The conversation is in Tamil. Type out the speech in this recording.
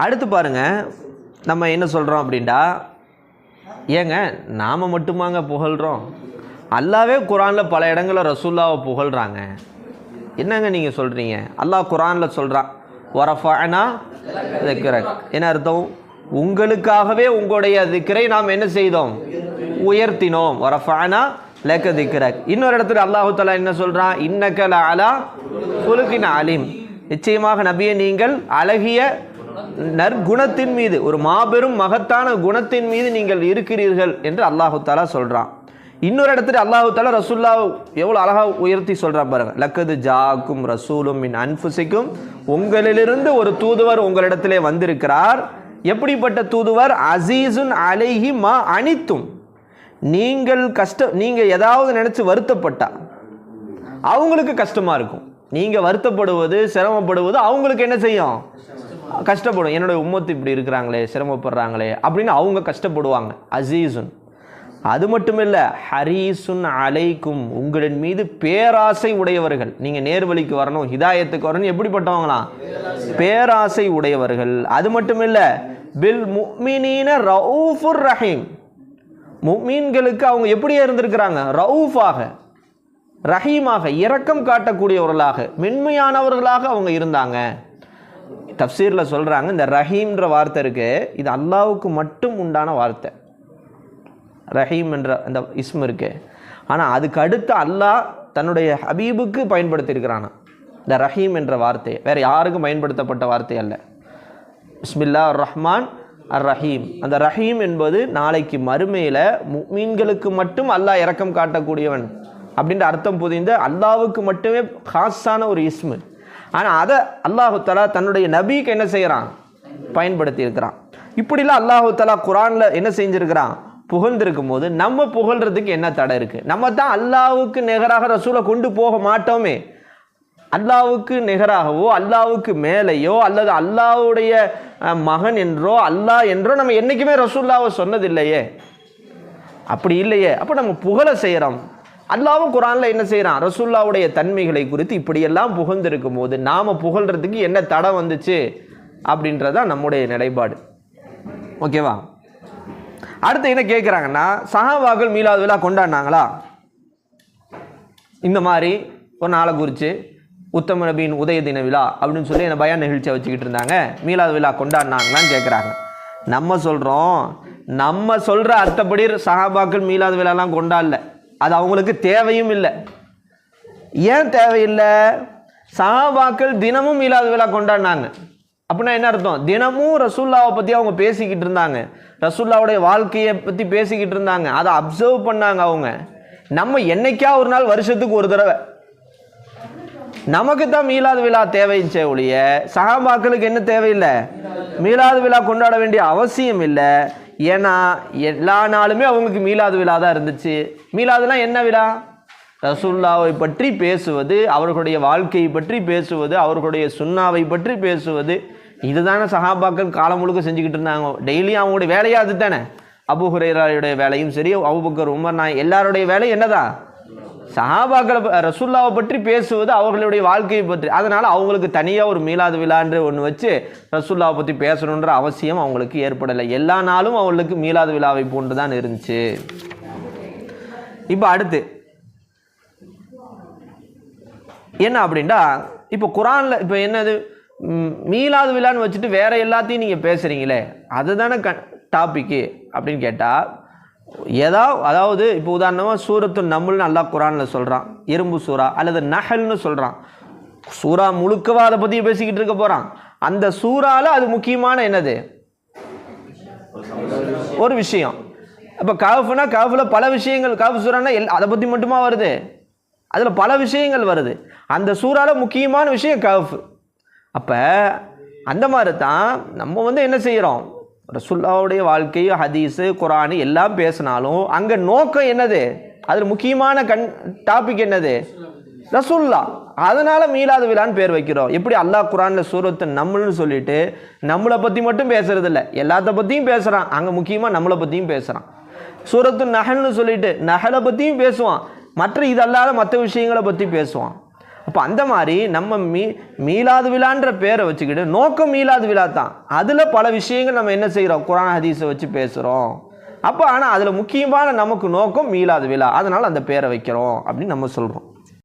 அடுத்து பாருங்க நம்ம என்ன சொல்கிறோம் அப்படின்டா? ஏங்க நாம் மட்டுமாங்க புகழ்கிறோம் அல்லாவே குரானில் பல இடங்களில் ரசூல்லாவை புகழ்கிறாங்க என்னங்க நீங்கள் சொல்கிறீங்க அல்லாஹ் குரானில் சொல்கிறான் வரஃபானா திக்ரக் என்ன அர்த்தம்? உங்களுக்காகவே உங்களுடைய திக்கரை நாம் என்ன செய்தோம்? உயர்த்தினோம். வரஃபானா லக்க திக்கிறக் இன்னொரு இடத்துல அல்லாஹு தலா என்ன சொல்கிறான் இன்னக்கல அலா குலுக்கின் அலிம். நிச்சயமாக நபியை நீங்கள் அழகிய நற்குணத்தின் மீது ஒரு மாபெரும் மகத்தான குணத்தின் மீது நீங்கள் இருக்கிறீர்கள் என்று அல்லாஹு தாலா சொல்கிறான் இன்னொரு இடத்துல அல்லாஹு தாலா ரசூல்லா எவ்வளோ அழகாக உயர்த்தி சொல்கிறான் பாருங்கள் லக்கது ஜாக்கும் ரசூலும் மின் அன்புசிக்கும் உங்களிலிருந்து ஒரு தூதுவர் உங்களிடத்திலே வந்திருக்கிறார். எப்படிப்பட்ட தூதுவர்? அசீசுன் அலைஹி மா அனித்தும். நீங்கள் கஷ்ட நீங்கள் ஏதாவது நினச்சி வருத்தப்பட்டா அவங்களுக்கு கஷ்டமாக இருக்கும். நீங்கள் வருத்தப்படுவது சிரமப்படுவது அவங்களுக்கு என்ன செய்யும்? கஷ்டப்படும். என்னுடைய உம்மத்து இப்படி இருக்கிறாங்களே சிரமப்படுறாங்களே அப்படின்னு அவங்க கஷ்டப்படுவாங்க. அசீசுன் அது மட்டும் இல்லை ஹரீசுன் அலைக்கும் உங்களின் மீது பேராசை உடையவர்கள். நீங்கள் நேர்வழிக்கு வரணும் ஹிதாயத்துக்கு வரணும் எப்படிப்பட்டவங்களாம்? பேராசை உடையவர்கள். அது மட்டும் இல்லை பில் முக்மினீன ரவுஃபுர் ரஹீம். முக்மீன்களுக்கு அவங்க எப்படியே இருந்திருக்கிறாங்க? ரவுஃபாக ரஹீமாக இரக்கம் காட்டக்கூடியவர்களாக மென்மையானவர்களாக அவங்க இருந்தாங்க. தப்சீரில் சொல்கிறாங்க இந்த ரஹீம்ன்ற வார்த்தை இருக்குது இது அல்லாவுக்கு மட்டும் உண்டான வார்த்தை. ரஹீம் என்ற அந்த இஸ்ம் இருக்குது ஆனால் அதுக்கு அடுத்து அல்லாஹ் தன்னுடைய ஹபீபுக்கு பயன்படுத்தியிருக்கிறானா? இந்த ரஹீம் என்ற வார்த்தை. வேறு யாருக்கும் பயன்படுத்தப்பட்ட வார்த்தை அல்ல. பிஸ்மில்லா ரஹ்மான் அர் ரஹீம் அந்த ரஹீம் என்பது நாளைக்கு மறுமையில் மீன்களுக்கு மட்டும் அல்லாஹ் இறக்கம் காட்டக்கூடியவன். அப்படின்ற அர்த்தம் புதிந்த அல்லாவுக்கு மட்டுமே ஹாஸான ஒரு இஸ்மு. ஆனால் அதை அல்லாஹு தலா தன்னுடைய நபிக்கு என்ன செய்கிறான் பயன்படுத்தி இருக்கிறான். இப்படிலாம் அல்லாஹு தலா குரானில் என்ன செஞ்சுருக்கிறான்? புகழ்ந்திருக்கும் போது நம்ம புகழ்கிறதுக்கு என்ன தடை இருக்குது நம்ம தான் அல்லாவுக்கு நிகராக ரசூலை கொண்டு போக மாட்டோமே. அல்லாவுக்கு நிகராகவோ அல்லாவுக்கு மேலேயோ அல்லது அல்லாவுடைய மகன் என்றோ அல்லாஹ் என்றோ நம்ம என்றைக்குமே ரசூல்லாவை சொன்னதில்லையே. அப்படி இல்லையே. அப்போ நம்ம புகழ செய்கிறோம் அல்லாவும் குரானில் என்ன செய்கிறான் ரசுல்லாவுடைய தன்மைகளை குறித்து இப்படியெல்லாம் புகழ்ந்திருக்கும் போது நாம் புகழ்கிறதுக்கு என்ன தடம் வந்துச்சு? அப்படின்றதான் நம்முடைய நிலைப்பாடு. ஓகேவா? அடுத்து என்ன கேட்குறாங்கன்னா சஹாபாக்கள் மீலாது விழா கொண்டாடினாங்களா? இந்த மாதிரி ஒரு நாளை குறித்து உத்தம நபியின் உதய தின விழா அப்படின்னு சொல்லி என்ன பயான் நிகழ்ச்சியை வச்சுக்கிட்டு இருந்தாங்க. மீலாது விழா கொண்டாடினாங்களான்னு கேட்குறாங்க நம்ம சொல்கிறோம் நம்ம சொல்கிற அர்த்தப்படி சஹாபாக்கள் மீலாது விழாலாம் கொண்டாடல. அது அவங்களுக்கு தேவையும் இல்லை. ஏன் தேவையில்லை? சஹாபாக்கள் தினமும் மீலாது விழா கொண்டாடினாங்க. அப்படின்னா என்ன அர்த்தம்? தினமும் ரசூல்லாவை பற்றி அவங்க பேசிக்கிட்டு இருந்தாங்க. ரசூல்லாவுடைய வாழ்க்கையை பற்றி பேசிக்கிட்டு இருந்தாங்க. அதை அப்சர்வ் பண்ணாங்க அவங்க. நம்ம என்னைக்கா ஒரு நாள் வருஷத்துக்கு ஒரு தடவை? நமக்கு தான் மீலாது விழா தேவைச்சே ஒழிய சகாபாக்களுக்கு என்ன தேவையில்லை? மீலாது விழா கொண்டாட வேண்டிய அவசியம் இல்லை. ஏன்னா எல்லா நாளுமே அவங்களுக்கு மீலாது விழா தான் இருந்துச்சு. மீலாதுலாம் என்ன விழா? ரசுல்லாவை பற்றி பேசுவது அவர்களுடைய வாழ்க்கையை பற்றி பேசுவது அவர்களுடைய சுண்ணாவை பற்றி பேசுவது. இதுதானே சஹாபாக்கள் காலம் முழுக்க செஞ்சுக்கிட்டு இருந்தாங்க. டெய்லியும் அவங்களுடைய வேலையாக அது தானே அபு ஹுரேராவுடைய வேலையும் சரி அவுபக்கர் உமர் நான் எல்லாருடைய வேலை என்னதான் சஹாபாக்களை ரசுல்லாவை பற்றி பேசுவது அவர்களுடைய வாழ்க்கையை பற்றி. அதனால் அவங்களுக்கு தனியாக ஒரு மீளாது விழான்ற ஒன்று வச்சு ரசுல்லாவை பற்றி பேசணுன்ற அவசியம் அவங்களுக்கு ஏற்படலை. எல்லா நாளும் அவங்களுக்கு மீளாது விழாவை போன்று தான் இருந்துச்சு. இப்போ அடுத்து. என்ன அப்படின்டா இப்போ குரானில் இப்போ என்னது? மீளாது விழான்னு வச்சுட்டு வேறு எல்லாத்தையும் நீங்கள் பேசுகிறீங்களே அதுதானே க டாப்பிக்கு அப்படின்னு கேட்டால் ஏதா அதாவது இப்போ உதாரணமாக சூரத்து நம்மள்னு நல்லா குரானில் சொல்கிறான் இரும்பு சூறா அல்லது நகல்னு சொல்கிறான் சூறா முழுக்கவா அதை பற்றி பேசிக்கிட்டு இருக்க போகிறான் அந்த சூறாவில் அது முக்கியமான என்னது? ஒரு விஷயம். இப்போ கவுஃப்னா கவுஃபில் பல விஷயங்கள் கவுஃப் சூறானா எல் அதை பற்றி மட்டுமா வருது? அதில் பல விஷயங்கள் வருது. அந்த சூறாவில் முக்கியமான விஷயம் கவுஃப் அப்போ அந்த மாதிரி தான் நம்ம வந்து என்ன செய்கிறோம் ரசுல்லாவுடைய வாழ்க்கை ஹதீஸு குரானு எல்லாம் பேசினாலும் அங்கே நோக்கம் என்னது? அதில் முக்கியமான கண் டாபிக் என்னது? ரசுல்லா. அதனால் மீளாத விழான்னு பேர் வைக்கிறோம். எப்படி அல்லாஹ் குரானில் சூரத்து நம்மள்னு சொல்லிட்டு நம்மளை பற்றி மட்டும் பேசுறது இல்ல எல்லாத்த பற்றியும் பேசுகிறான் அங்கே முக்கியமாக நம்மளை பற்றியும் பேசுகிறான் சூரத்து நகல்னு சொல்லிட்டு நகலை பற்றியும் பேசுவான். மற்ற இதல்லாத மற்ற விஷயங்களை பற்றி பேசுவான். அப்போ அந்த மாதிரி நம்ம மீ மீலாது விழான்ற பேரை வச்சுக்கிட்டு நோக்கம் மீலாது விழா தான். அதில் பல விஷயங்கள் நம்ம என்ன செய்கிறோம் குரான் ஹதீஸை வச்சு பேசுகிறோம் அப்போ ஆனால் அதில் முக்கியமான நமக்கு நோக்கம் மீலாது விழா. அதனால் அந்த பேரை வைக்கிறோம் அப்படின்னு நம்ம சொல்கிறோம்